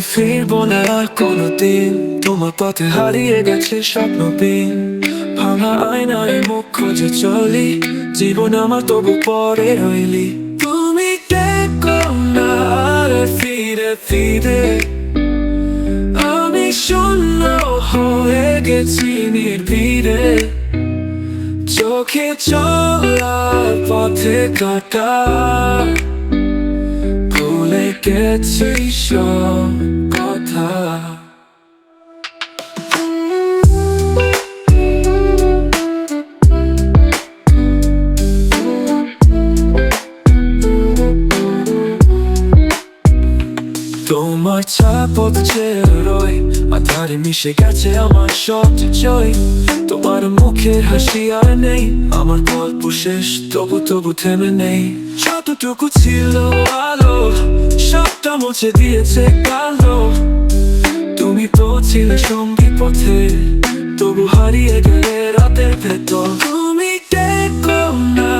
ফিরবো না আর কোনোদিন। তোমার পথে হারিয়ে গেছে স্বপ্নবিন ভাঙা আয়নায় মুখ খুঁজে চলি। জীবন আমার তবু পরে রইলি। তুমি দেখো না আর ফিরে ফিরে। আমি শূন্য হয়ে গেছি নির্ভীরে। চোখে চলার পথে কাটা। ভুলে গেছি সব তোমার ছাপত রই মাথারে মিশে গেছে আমার সবচেয়ে জয় তোমার মুখের হাসি আর নেই আমার গল্প শেষ তবু তবু থেমে নেই যতটুকু ছিল আলো সবটা মুছে দিয়েছে কালো তুমি তো ছিলে সঙ্গী পথে তবু হারিয়ে গেলে রাতের ভেতর তুমি দেখো না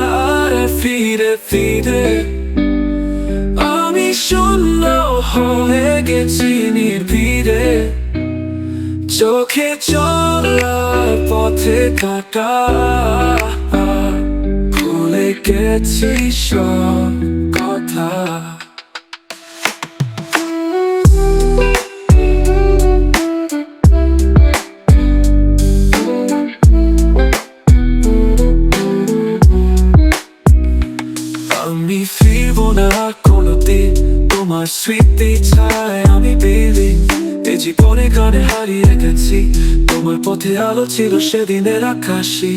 ফিরে ফিরে শূন্য হয়ে গেছি নির্ভীরে। চোখে চলার পথে কাটা। ভুলে গেছি সব কথা। আমি ফিরবো না কোনোদিন তোমার স্মৃতি ছায় আমি বেলি এ জীবনে গানে হারিয়ে গেছি। তোমার পথে আলো ছিল সেদিনের আকাশী।